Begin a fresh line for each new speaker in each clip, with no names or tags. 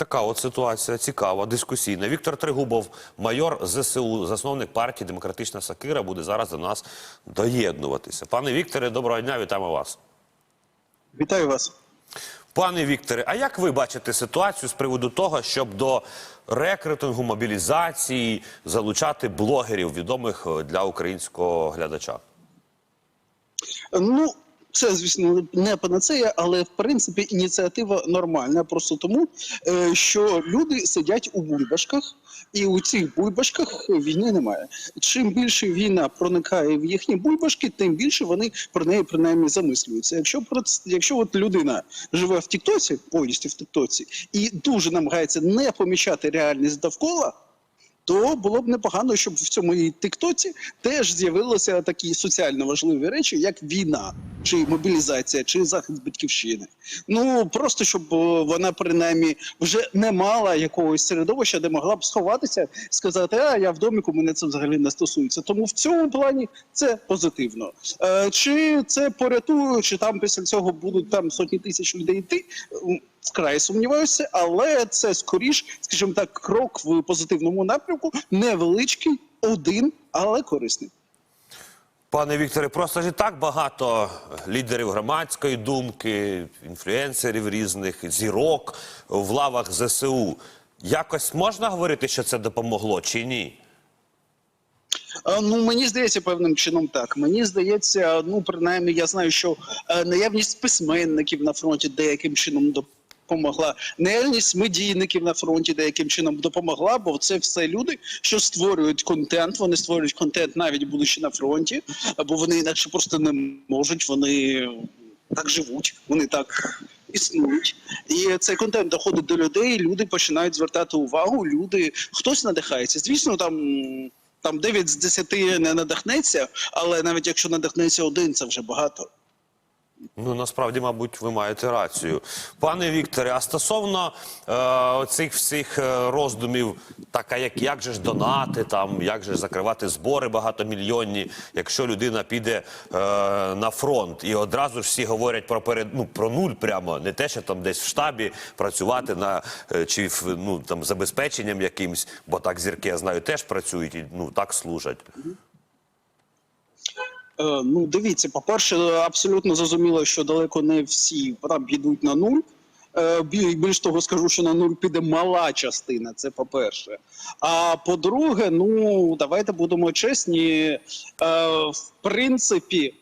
Така от ситуація цікава, дискусійна. Віктор Тригубов, майор ЗСУ, засновник партії Демократична Сакира, буде зараз до нас доєднуватися. Пане Вікторе, доброго дня, вітаємо вас.
Вітаю вас.
Пане Вікторе, а як ви бачите ситуацію з приводу того, щоб до рекрутингу, мобілізації залучати блогерів, відомих е, для українського глядача?
Ну, це, звісно, не панацея, але в принципі ініціатива нормальна. Просто тому, е, що люди сидять у бульбашках, і у цих бульбашках війни немає. Чим більше війна проникає в їхні бульбашки, тим більше вони про неї принаймні замислюються. Якщо про якщо от людина живе в Тіктоці, повністю в Тіктоці, і дуже намагається не помічати реальність довкола. то було б непогано, щоб в цьому і тиктоці теж з'явилися такі соціально важливі речі, як війна, чи мобілізація, чи захист батьківщини. Ну просто щоб е, вона принаймні вже не мала якогось середовища, де могла б сховатися, сказати, а я в доміку, мене це взагалі не стосується. Тому в цьому плані це позитивно. Е, чи це порятує, чи там після цього будуть там сотні тисяч людей йти? Вкрай сумніваюся, але це скоріш, скажімо так, крок в позитивному напрямку, невеличкий, один, але корисний.
Пане Вікторе, просто ж і так багато лідерів громадської думки, інфлюенсерів різних, зірок в лавах ЗСУ. Якось можна говорити, що це допомогло чи ні?
Е, Ну мені здається, певним чином так. Мені здається, ну принаймні, я знаю, що е, наявність письменників на фронті деяким чином допомогла. Наявність медійників на фронті деяким чином допомогла, бо це все люди, що створюють контент. Вони створюють контент навіть будучи на фронті, бо вони інакше просто не можуть. Вони так живуть, вони так. Існують, і цей контент доходить до людей. Люди починають звертати увагу. Люди хтось надихається. Звісно, там там 9 з 10 не надихнеться, але навіть якщо надихнеться один, це вже багато.
Ну насправді, мабуть, ви маєте рацію, пане Вікторе. А стосовно е, цих всіх е, роздумів, так а як, як же ж донати, там як же закривати збори багатомільйонні, якщо людина піде е, на фронт, і одразу ж всі говорять про перед ну про нуль, прямо не те, що там десь в штабі працювати на е, чи ну там забезпеченням якимсь, бо так зірки я знаю, теж працюють і ну так служать.
Е, ну, дивіться, по-перше, абсолютно зрозуміло, що далеко не всі там підуть на нуль. Е, Більш того, скажу, що на нуль піде мала частина. Це по-перше. А по-друге, ну давайте будемо чесні. Е, В принципі,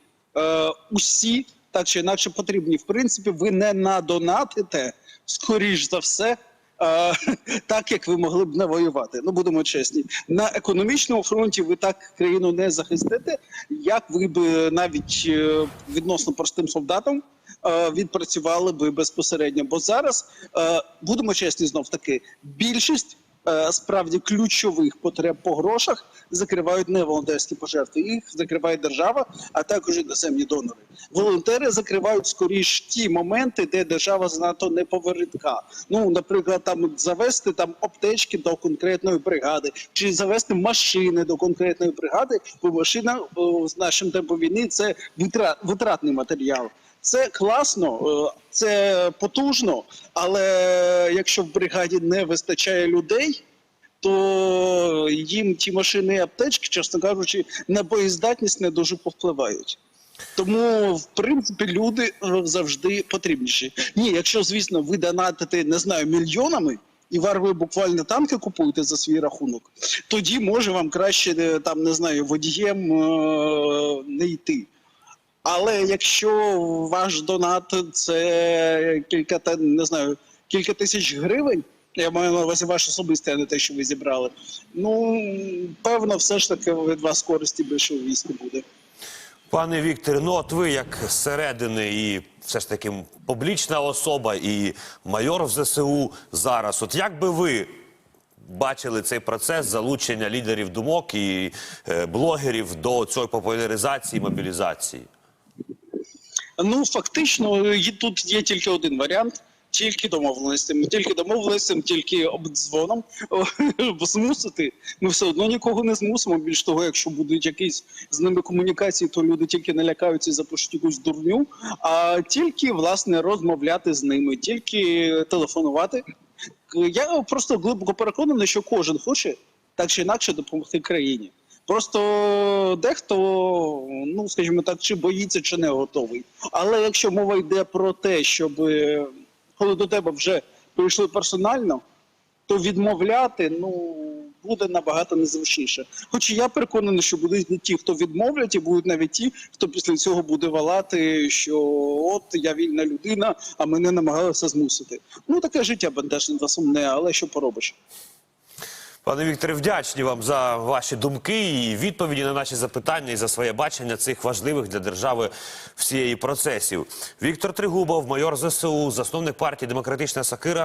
усі так чи інакше потрібні. В принципі, ви не надонатите, скоріш за все. Е, Так як ви могли б не воювати, ну будемо чесні. На економічному фронті ви так країну не захистите, як ви б навіть е, відносно простим солдатам е, відпрацювали би безпосередньо. Бо зараз е, будемо чесні, знов таки більшість е, справді ключових потреб по грошах закривають не волонтерські пожертви, їх закриває держава, а також іноземні донори. Волонтери закривають скоріш ті моменти, де держава занадто не повередка. Ну, наприклад, там завести там аптечки до конкретної бригади, чи завести машини до конкретної бригади, бо машина з нашим темпом війни це витра- витратний матеріал. Це класно, е, це потужно, але якщо в бригаді не вистачає людей, то їм ті машини і аптечки, чесно кажучи, на боєздатність не дуже повпливають. Тому, в принципі, люди е, завжди потрібніші. Ні, якщо, звісно, ви донатите, не знаю, мільйонами, і ви буквально танки купуєте за свій рахунок, тоді може вам краще е, там не знаю водієм не йти. Але якщо ваш донат це кілька та не знаю, кілька тисяч гривень, я маю на увазі ваш особистий, а не те, що ви зібрали. Ну певно, все ж таки від вас користі більше у війську буде.
Пане Вікторе, ну от ви як зсередини і все ж таки публічна особа і майор в ЗСУ зараз. От як би ви бачили цей процес залучення лідерів думок і е, блогерів до цієї популяризації мобілізації?
Ну фактично, і тут є тільки один варіант. Тільки домовленостям, тільки домовленостям, тільки обдзвоном змусити. Ми все одно нікого не змусимо. Більш того, якщо будуть якісь з ними комунікації, то люди тільки налякаються і запишуть якусь дурню. А тільки власне розмовляти з ними, тільки телефонувати, Я просто глибоко переконаний, що кожен хоче так чи інакше допомогти країні. Просто дехто, ну скажімо так, чи боїться, чи не готовий. Але якщо мова йде про те, щоб е, коли до тебе вже прийшли персонально, то відмовляти ну буде набагато незручніше. Хоч я переконаний, що будуть ті, хто відмовлять, і будуть навіть ті, хто після цього буде валати, що от я вільна людина, а мене намагалися змусити. Ну таке життя бентежне та сумне, але що поробиш.
Пане Вікторе, вдячні вам за ваші думки і відповіді на наші запитання і за своє бачення цих важливих для держави всієї процесів. Віктор Тригубов, майор ЗСУ, засновник партії Демократична Сакира.